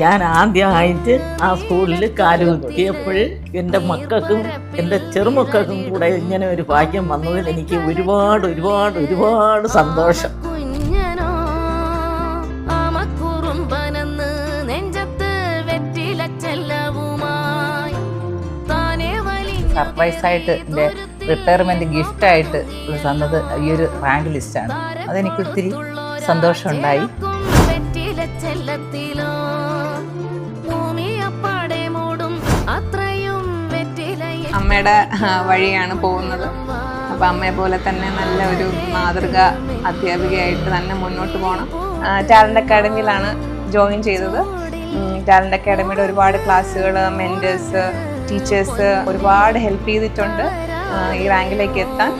ഞാൻ ആദ്യമായിട്ട് ആ സ്കൂളിൽ കാലുകുത്തിയപ്പോൾ എന്റെ മക്കൾക്കും എന്റെ ചെറുമക്കൾക്കും കൂടെ ഇങ്ങനെ ഒരു ഭാഗ്യം വന്നതിൽ എനിക്ക് ഒരുപാട് ഒരുപാട് ഒരുപാട് സന്തോഷം. സർപ്രൈസായിട്ട് എന്റെ റിട്ടയർമെന്റ് ഗിഫ്റ്റായിട്ട് തന്നത് ഈ ഒരു റാങ്ക് ലിസ്റ്റാണ് അതെനിക്കൊത്തിരി സന്തോഷമുണ്ടായി. ചെല്ലത്തിലോ അമ്മയുടെ വഴിയാണ് പോകുന്നത്. അപ്പം അമ്മയെ പോലെ തന്നെ നല്ല ഒരു മാതൃക അധ്യാപികയായിട്ട് തന്നെ മുന്നോട്ട് പോകണം ടാലന്റ് അക്കാഡമിയിലാണ് ജോയിൻ ചെയ്തത്. ടാലന്റ് അക്കാഡമിയുടെ ഒരുപാട് ക്ലാസ്സുകൾ മെന്റേഴ്സ് ടീച്ചേഴ്സ് ഒരുപാട് ഹെൽപ്പ് ചെയ്തിട്ടുണ്ട് ഈ റാങ്കിലേക്ക് എത്താൻ.